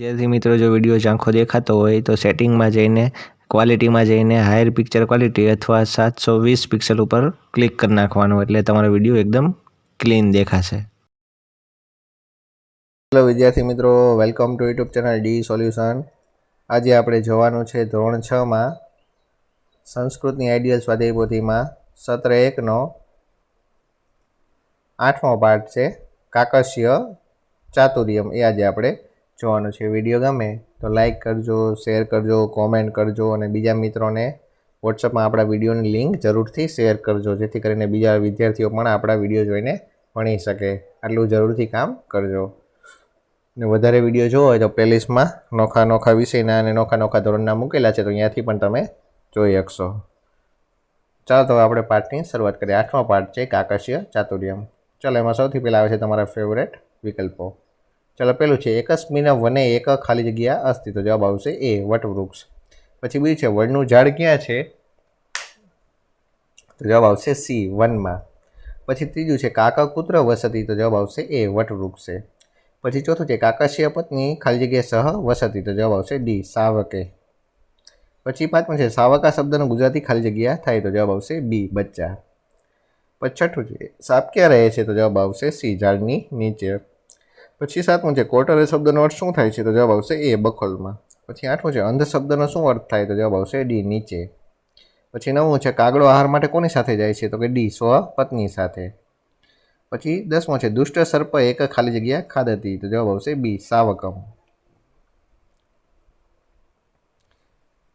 વિદ્યાર્થી મિત્રો, જો વીડિયો ઝાંખો દેખાતો હોય તો સેટિંગમાં જઈને, ક્વોલિટીમાં જઈને હાયર પિક્ચર ક્વોલિટી અથવા સાતસો વીસ પિક્સલ ઉપર ક્લિક કરી નાખવાનું એટલે તમારો વીડિયો એકદમ ક્લીન દેખાશે. હેલો વિદ્યાર્થી મિત્રો, welcome to YouTube channel D solution. આજે આપણે જોવાનું છે ધોરણ છમાં સંસ્કૃતની આઈડિયલ સ્વાધ્યાય પોથીમાં સત્ર એકનો આઠમો પાઠ છે, કાકસ્ય ચાતુર્યમ. એ આજે આપણે જોવાનું છે વીડિયો ગમે તો લાઈક કરજો શેર કરજો કોમેન્ટ કરજો અને બીજા મિત્રોને વોટ્સઅપમાં આપણા વિડીયોની લિંક જરૂરથી શેર કરજો, જેથી કરીને બીજા વિદ્યાર્થીઓ પણ આપણા વીડિયો જોઈને ભણી શકે. આટલું જરૂરથી કામ કરજો. ને વધારે વીડિયો જોવો હોય તો પ્લેલિસ્ટમાં નોખા નોખા વિષયના અને નોખા નોખા ધોરણના મૂકેલા છે તો અહીંયાથી પણ તમે જોઈ શકશો. ચાલો તો આપણે પાઠની શરૂઆત કરીએ. આઠમો પાઠ છે કાકસ્ય ચાતુર્યમ. ચાલો, એમાં સૌથી પહેલાં આવે છે તમારા ફેવરેટ વિકલ્પો. ચાલો પેલું છે એકસ્મિન વને એક ખાલી જગ્યા અસ્તિ. તો જવાબ આવશે એ, વટવૃક્ષ. પછી બીજું છે, વડનું ઝાડ ક્યાં છે? તો જવાબ આવશે સી, વનમાં. પછી ત્રીજું છે, કાકા કૂત્ર વસતી. તો જવાબ આવશે એ, વટવૃક્ષ. છે પછી ચોથું છે કાકાશીય પત્ની ખાલી જગ્યા સહ વસતી. તો જવાબ આવશે ડી, સાવકે. પછી પાંચમું છે, સાવકા શબ્દનો ગુજરાતી ખાલી જગ્યા થાય. તો જવાબ આવશે બી, બચ્ચા. પછી છઠ્ઠું છે, સાપ ક્યાં રહે છે? તો જવાબ આવશે સી, ઝાડની નીચે. પછી સાતમું છે, કોટરે શબ્દનો અર્થ શું થાય છે? તો જવાબ આવશે એ બખોલમાં. પછી આઠમું છે, અંધ શબ્દનો શું અર્થ થાય? તો જવાબ આવશે ડી, નીચે. પછી નવમું છે, કાગડો આહાર માટે કોની સાથે જાય છે? તો કે ડી, સ્વ પત્ની સાથે. પછી દસમો છે, દુષ્ટ સર્પ એક ખાલી જગ્યા ખાદતી તો જવાબ આવશે બી, સાવકમ.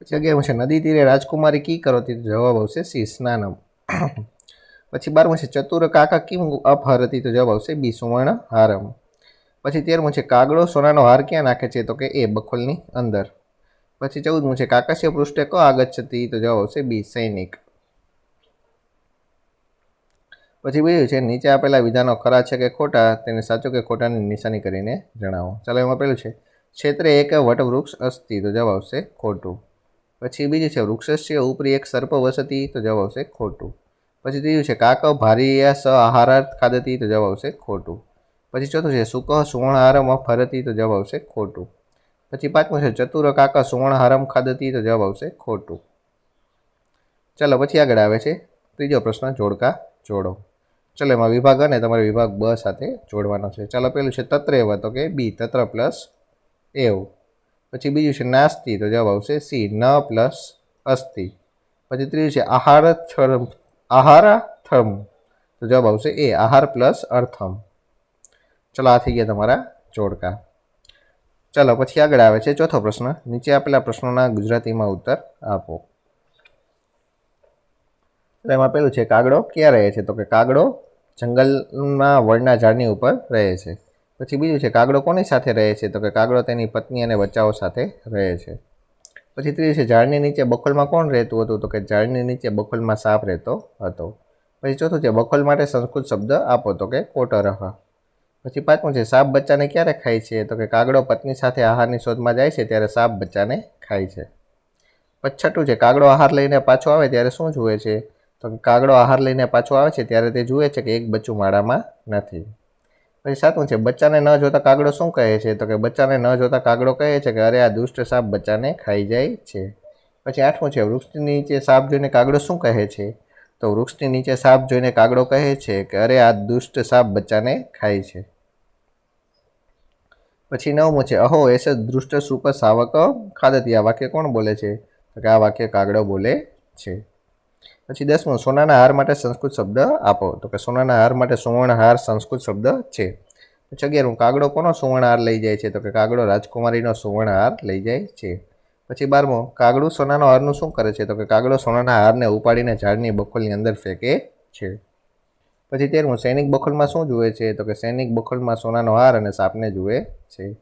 પછી અગિયારમું છે, નદી તીરે રાજકુમારી કી કરોતી? તો જવાબ આવશે સી, સ્નાનમ. પછી બારમું છે, ચતુર કાકા કિમ અપહરતી? તો જવાબ આવશે બી, સુવર્ણ હારમ. પછી તેરમું છે કાગડો સોનાનો હાર ક્યાં નાખે છે? તો કે એ બખોલની અંદર. પછી ચૌદમું છે કાકસ્ય પૃષ્ઠે કો આગચ્છતી તો જવાબ આવશે બી, સૈનિક. પછી બીજું છે નીચે આપેલા વિધાનો ખરા છે કે ખોટા? તેને સાચો કે ખોટાની નિશાની કરીને જણાવો. ચાલો એમાં પેલું છે ક્ષેત્રે એક વટવૃક્ષ અસ્તિ, તો જવાબ આવશે ખોટું. પછી બીજું છે, વૃક્ષસ્ય ઉપરી એક સર્પ વસતી, તો જવાબ આવશે ખોટું. પછી ત્રીજું છે, કાકવ ભારીયા સ આહારાર્થ ખાદતી તો જવાબ આવશે ખોટું. પછી ચોથું છે સુકહ સુવર્ણહારમ ફરતી તો જવાબ આવશે ખોટું. પછી પાંચમું છે, ચતુર કાકા સુવર્ણહારમ ખાદતી તો જવાબ આવશે ખોટું. ચાલો, પછી આગળ આવે છે, ત્રીજો પ્રશ્ન, જોડકા જોડો. ચાલો, એમાં વિભાગ અને તમારે વિભાગ બ સાથે જોડવાનો છે. ચાલો, પેલું છે તત્રેવ તો કે બી તત્ર પ્લસ એવ પછી બીજું છે, નાસ્તી તો જવાબ આવશે સી ન પ્લસ અસ્થિ પછી ત્રીજું છે આહાર થર્મ આહારાથમ તો જવાબ આવશે એ આહાર પ્લસ અર્થમ ચલો, આ થઈ ગયા તમારા જોડકા. ચાલો, પછી આગળ આવે છે ચોથો પ્રશ્ન. નીચે આપેલા પ્રશ્નોના ગુજરાતીમાં ઉત્તર આપો. એમાં પેલું છે, કાગડો ક્યાં રહે છે? તો કે કાગડો જંગલમાં વડના ઝાડની ઉપર રહે છે. પછી બીજું છે, કાગડો કોની સાથે રહે છે? તો કે કાગડો તેની પત્ની અને બચ્ચાઓ સાથે રહે છે. પછી ત્રીજું છે, ઝાડની નીચે બખોલમાં કોણ રહેતું હતું? તો કે ઝાડની નીચે બખોલમાં સાપ રહેતો હતો. પછી ચોથું છે, બખોલ માટે સંસ્કૃત શબ્દ આપો. તો કે કોટરહ. પછી પાંચમું છે? સાપ બચ્ચાને ક્યારે ખાય છે? તો કે કાગડો પત્ની સાથે આહારની શોધમાં જાય છે ત્યારે સાપ બચ્ચાને ખાય છે. પછઠું છે, કાગડો આહાર લઈને પાછો આવે ત્યારે શું જુએ છે? તો કે કાગડો આહાર લઈને પાછો આવે છે ત્યારે તે જુએ છે કે એક બચ્ચું માળામાં નથી. પછી સાતમું છે, બચ્ચાને ન જોતા કાગડો શું કહે છે? તો કે બચ્ચાને ન જોતા કાગડો કહે છે કે અરે, આ દુષ્ટ સાપ બચ્ચાને ખાઈ જાય છે. પછી આઠમું છે, વૃક્ષની નીચે સાપ જોઈને કાગડો શું કહે છે? તો વૃક્ષની નીચે સાપ જોઈને કાગડો કહે છે કે અરે, આ દુષ્ટ સાપ બચ્ચાને ખાય છે. પછી નવમું છે અહો, એસ દૃષ્ટ સુપ સાવક ખાદતી આ વાક્ય કોણ બોલે છે? તો કે આ વાક્ય કાગડો બોલે છે. પછી દસમું, સોનાના હાર માટે સંસ્કૃત શબ્દ આપો. તો કે સોનાના હાર માટે સુવર્ણ હાર સંસ્કૃત શબ્દ છે. પછી અગિયારમું, કાગડો કોનો સુવર્ણ હાર લઈ જાય છે? તો કે કાગડો રાજકુમારીનો સુવર્ણ હાર લઈ જાય છે. પછી બારમો, કાગડું સોનાનો હારનું શું કરે છે? તો કે કાગડો સોનાના હારને ઉપાડીને ઝાડની બખોલની અંદર ફેંકે છે. પછી તેરમું, સૈનિક બખોલમાં શું જુએ છે? તો કે સૈનિક બખોલમાં સોનાનો હાર અને સાપને જુએ છે.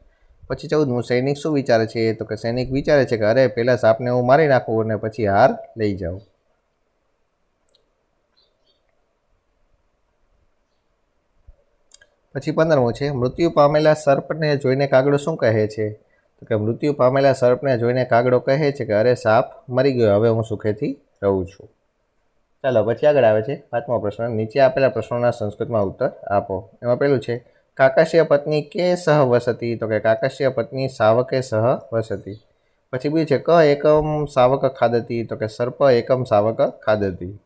પછી ચૌદમું, સૈનિક શું વિચારે છે? તો કે સૈનિક વિચારે છે કે અરે પહેલાં સાપને હું મારી નાખું અને પછી હાર લઈ જાઉં. પછી પંદરમું છે, મૃત્યુ પામેલા સર્પને જોઈને કાગડો શું કહે છે? તો કે મૃત્યુ પામેલા સર્પને જોઈને કાગડો કહે છે કે અરે, સાપ મરી ગયો, હવે હું સુખેથી રહું છું. ચાલો, પછી આગળ આવે છે, પાંચમો પ્રશ્ન. નીચે આપેલા પ્રશ્નોના સંસ્કૃતમાં ઉત્તર આપો. એમાં પેલું છે કાકાશીય પત્ની કે સહ વસતી? તો કે કાકાશીય પત્ની સાવકે સહ વસતી. પછી બીજું છે, ક એકમ સાવક ખાદતી? તો કે સર્પ એકમ સાવક ખાદતી.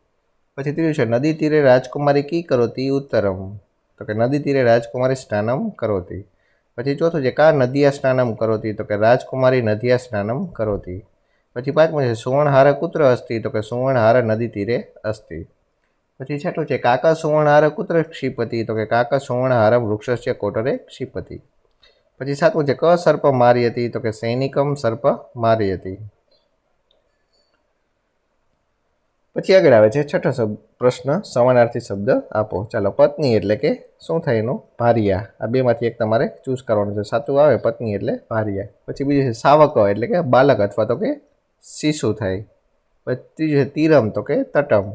પછી ત્રીજું છે, નદી તીરે રાજકુમારી કી કરોતી ઉત્તરમ? તો કે નદી તીરે રાજકુમારી સ્નાનમ કરોતી. પછી ચોથું છે, કા નદિયા સ્નાનમ કરોતી? તો કે રાજકુમારી નદિયા સ્નાનમ કરોતી. પછી પાંચમું છે, સુવર્ણહાર કુત્ર અસ્તિ? તો કે સુવર્ણહાર નદી તીરે અસ્તિ. પછી છઠ્ઠું છે, કાકા સુવર્ણહાર કુત્ર ક્ષિપતિ. તો કે કાકા સુવર્ણહાર છે કોટરે ક્ષિપતિ. પછી સાતમું છે, ક સર્પ મારી હતી તો કે સૈનિકમ સર્પ મારી હતી પછી આગળ આવે છે, છઠ્ઠો શબ્દ પ્રશ્ન, સમાનાર્થી શબ્દ આપો. ચાલો, પત્ની એટલે કે શું થાય એનું? ભારિયા. આ બેમાંથી એક તમારે ચૂઝ કરવાનું છે. સાચું આવે પત્ની એટલે ભારિયા. પછી બીજું છે, સાવક એટલે કે બાલક અથવા તો કે શિશુ થાય. પછી ત્રીજું છે, તીરમ તો કે તટમ.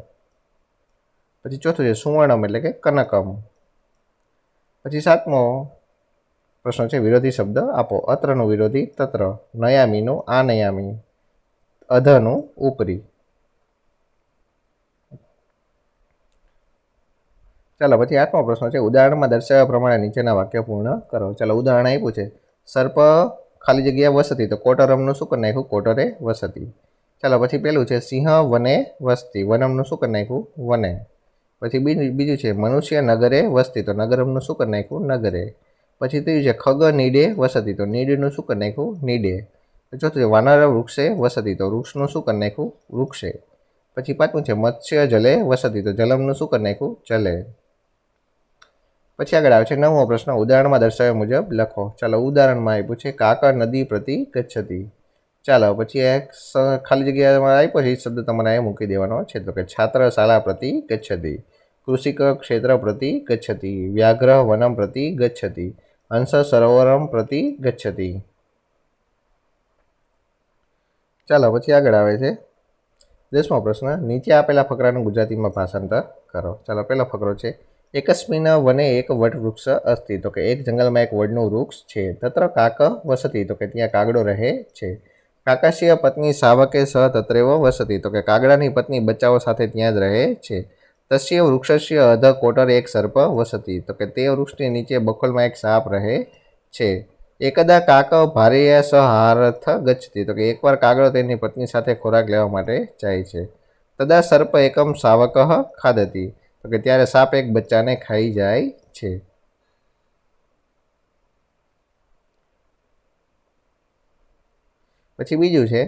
પછી ચોથું છે સુવર્ણમ એટલે કે કનકમ. પછી સાતમો પ્રશ્ન છે વિરોધી શબ્દ આપો. અત્રનું વિરોધી તત્ર. નયામીનું આ નયામી અધનું ઉપરી. ચાલો પછી આઠમો પ્રશ્ન છે ઉદાહરણમાં દર્શાવ્યા પ્રમાણે નીચેના વાક્ય પૂર્ણ કરો. ચાલો ઉદાહરણ આપ્યું છે. સર્પ ખાલી જગ્યા વસતી તો કોટરમનું શું કરી નાખ્યું? કોટરે વસતી. ચાલો પછી પેલું છે સિંહ વને વસતી. વનમનું શું કરી નાખ્યું? વને. પછી બીજું બીજું છે, મનુષ્ય નગરે વસતી. તો નગરમનું શું કરી નાખ્યું? નગરે. પછી ત્રીજું છે, ખગ નીડે વસતી. તો નીડનું શું કરી નાખ્યું? નીડે. ચોથું છે, વાનર વૃક્ષે વસતી. તો વૃક્ષનું શું કરી નાખ્યું? વૃક્ષે. પછી પાંચમું છે, મત્સ્ય જલે વસતી. તો જલમનું શું કરી નાખ્યું? જલે. પછી આગળ આવે છે, નવમો પ્રશ્ન ઉદાહરણમાં દર્શાવ્યા મુજબ લખો. ચાલો ઉદાહરણમાં આપ્યું છે કાકા નદી પ્રતિ ગચ્છતી. ચાલો, પછી એક ખાલી જગ્યામાં આપ્યો છે, એ શબ્દ તમારે અહીંયા મૂકી દેવાનો છે. તો કે છાત્ર શાળા પ્રતિ ગચ્છતી, કૃષિક ક્ષેત્ર પ્રતિ ગચ્છતી, વ્યાઘ્ર વનમ પ્રતિ ગચ્છતી હંસ સરોવરમ પ્રતિ ગચ્છતી. ચાલો, પછી આગળ આવે છે. દસમો પ્રશ્ન, નીચે આપેલા ફકરાનું ગુજરાતીમાં ભાષાંતર કરો. ચાલો, પહેલો ફકરો છે, એકસ્મિન વને એક વટવૃક્ષ અસ્તિ. તો કે, એક જંગલમાં એક વડનું વૃક્ષ છે, તત્ર કાક વસતી. તો કે, ત્યાં કાગડો રહે છે. કાકાશીય પત્ની સાવકે સહ તત્રેવ વસતી. તો કે કાગડાની પત્ની બચ્ચાઓ સાથે ત્યાં જ રહે છે. તસ્ય વૃક્ષસ્ય અધ કોટર એક સર્પ વસતી. તો કે તે વૃક્ષની નીચે બખોલમાં એક સાપ રહે છે. એકદા કાક ભારેય સહારથ ગચ્છતી. તો કે એકવાર કાગડો તેની પત્ની સાથે ખોરાક લેવા માટે જાય છે. તદા સર્પ એકમ સાવક ખાદતી તો કે ત્યારે સાપ એક બચ્ચાને ખાઈ જાય છે. પછી બીજું છે,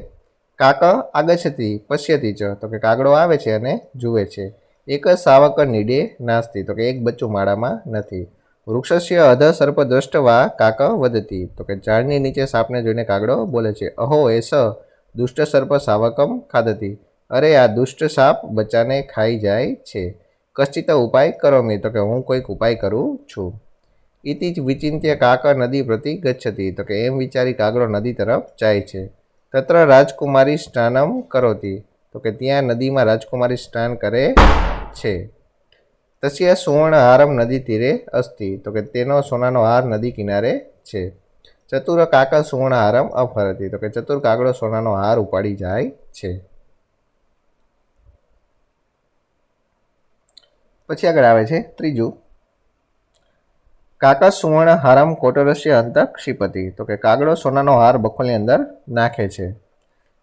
કાક આગછતી પશ્યતી ચ તો કે કાગડો આવે છે અને જુએ છે. એક સાવક નીડે નાસ્તી, તો કે એક બચ્ચું માળામાં નથી. વૃક્ષસ્ય અધ સર્પ દ્રષ્ટવા કાક વધતી તો કે ઝાડની નીચે સાપને જોઈને કાગડો બોલે છે, અહો એસ દુષ્ટ સર્પ સાવકમ ખાધતી. અરે, આ દુષ્ટ સાપ બચ્ચાને ખાઈ જાય છે. કશ્ચિત ઉપાય કરો મેં, તો કે હું કોઈક ઉપાય કરું છું. ઇતિ જ વિચિંત્ય કાક નદી પ્રતિ ગચ્છતી, તો કે એમ વિચારી કાગડો નદી તરફ જાય છે. તત્ર રાજકુમારી સ્નાનમ કરોતી. તો કે ત્યાં નદીમાં રાજકુમારી સ્નાન કરે છે. તસ્ય સુવર્ણ હારમ નદી તીરે અસ્તિ. તો કે તેનો સોનાનો હાર નદી કિનારે છે. ચતુર કાકા સુવર્ણ હારમ અફરતી તો કે ચતુર કાગડો સોનાનો હાર ઉપાડી જાય છે. પછી આગળ આવે છે ત્રીજું. કાકા સુવર્ણ હારમ કોટરસ્ય અંતર ક્ષિપતિ. તો કે કાગડો સોનાનો હાર બખોલની અંદર નાખે છે.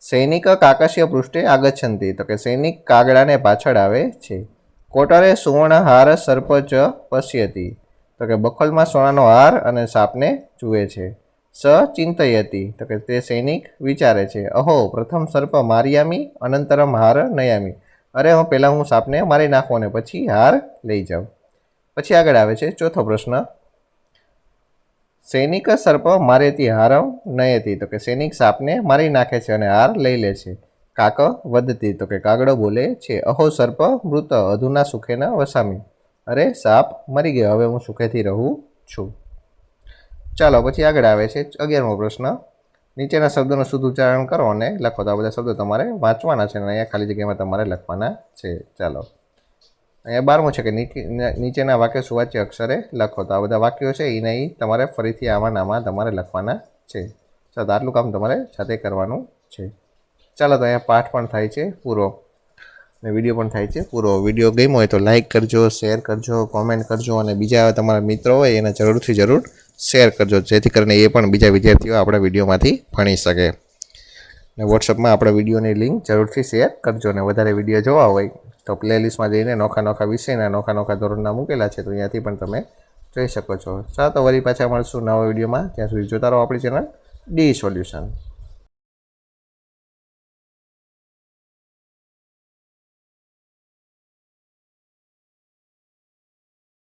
સૈનિક કાકસ્ય પૃષ્ઠે આગચ્છંતી. તો કે સૈનિક કાગડાને પાછળ આવે છે. કોટરે સુવર્ણ હાર સર્પચ પશ્યતી. તો કે બખોલમાં સોનાનો હાર અને સાપને જુએ છે. સ ચિંતયતી. તો કે તે સૈનિક વિચારે છે. અહો, પ્રથમ સર્પ મારિયામી, અનંતરમ હાર નયામી. અરે, હું પહેલાં હું સાપને મારી નાખો અને પછી હાર લઈ જાઉં. પછી આગળ આવે છે ચોથો પ્રશ્ન. સૈનિક સર્પ મારેથી હારવ નયતી તો કે સૈનિક સાપને મારી નાખે છે અને હાર લઈ લે છે. કાક વધતી. તો કે કાગડો બોલે છે, અહો સર્પ, મૃત અધુના સુખેના વસામી. અરે સાપ, મરી ગયો. હવે હું સુખેથી રહું છું. ચાલો, પછી આગળ આવે છે અગિયારમો પ્રશ્ન. નીચેના શબ્દોનું શુદ્ધ ઉચ્ચારણ કરો અને લખો. તો આ બધા શબ્દો તમારે વાંચવાના છે અને અહીંયા ખાલી જગ્યામાં તમારે લખવાના છે. ચાલો. અહીંયા બારમું છે કે નીચે- નીચેના વાક્ય સુવાચ્ય અક્ષરે લખો. તો આ બધા વાક્યો છે એને એ તમારે ફરીથી આમાં નામાં તમારે લખવાના છે. ચાલો આટલું કામ તમારે સાથે કરવાનું છે. ચાલો, તો અહીંયા પાઠ પણ થાય છે પૂરો. અને વીડિયો પણ થાય છે પૂરો. વીડિયો ગમ્યો હોય તો લાઇક કરજો, શેર કરજો, કોમેન્ટ કરજો અને બીજા તમારા મિત્રો હોય એને જરૂરથી જરૂર શેર કરજો, જેથી કરીને એ પણ બીજા વિદ્યાર્થીઓ આપણા વિડીયોમાંથી ભણી શકે. અને વોટ્સઅપમાં આપણા વિડીયોની લિંક જરૂરથી શેર કરજો અને વધારે વીડિયો જોવા હોય તો પ્લેલિસ્ટમાં જઈને નોખા નોખા વિષયના નોખા નોખા ધોરણના મૂકેલા છે, તો અહીંયાથી પણ તમે જોઈ શકો છો. ચાલો તો વળી પાછા મળશું નવા વિડીયોમાં. ત્યાં સુધી જોતા રહો આપણી ચેનલ ડી સોલ્યુશન